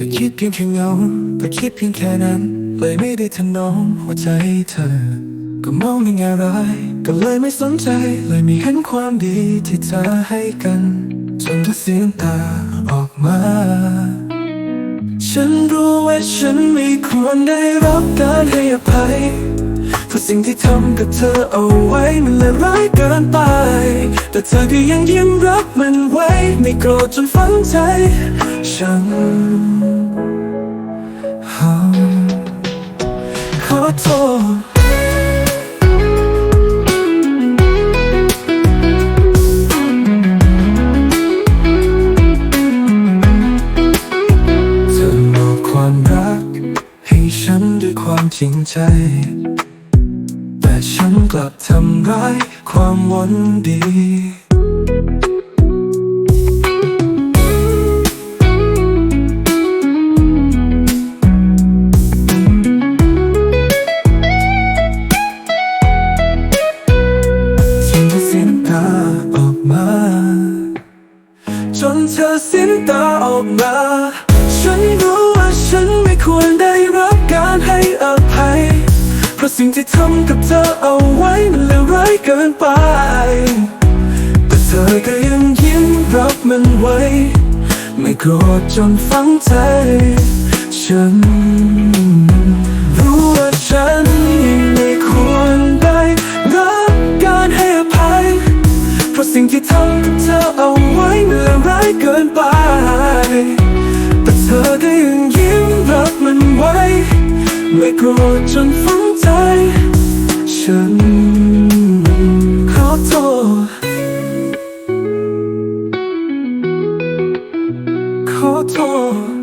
ก็คิดเพียงแค่เงาแต่คิดเพียงแค่นั้น เลยไม่ได้ถนอมหัวใจเธอ ก็มองในแง่ร้ายก็เลยไม่สนใจ เลยไม่เห็นความดีที่เธอให้กันจนทุกเสียงตาออกมา ฉันรู้ว่าฉันไม่ควรได้รับการให้อภัยเพราะสิ่งที่ทำกับเธอเอาไว้มันเลยร้ายเกินไป แต่เธอก็ยังยิ้มรับมันไว้ ไม่โกรธจนฝังใจ ฉัน ขอโทษเธอมอบความรักให้ฉันด้วยความจริงใจ แต่ฉันกลับทำร้ายความหวังดี ออกมา จนเธอสิ้นตาออกมา ฉันรู้ว่าฉันไม่ควรได้รับการให้อภัย เพราะสิ่งที่ทำกับเธอเอาไว้มันเลวร้ายเกินไป แต่เธอก็ยังยิ้มรับมันไว้ ไม่โกรธจนฝังใจฉัน สิ่งที่ทำเธอเอาไว้มันเลวร้ายเกินไป แต่เธอก็ยังยิ้มรับมันไว้ ไม่โกรธจนฝังใจ ฉันขอโทษขอโทษ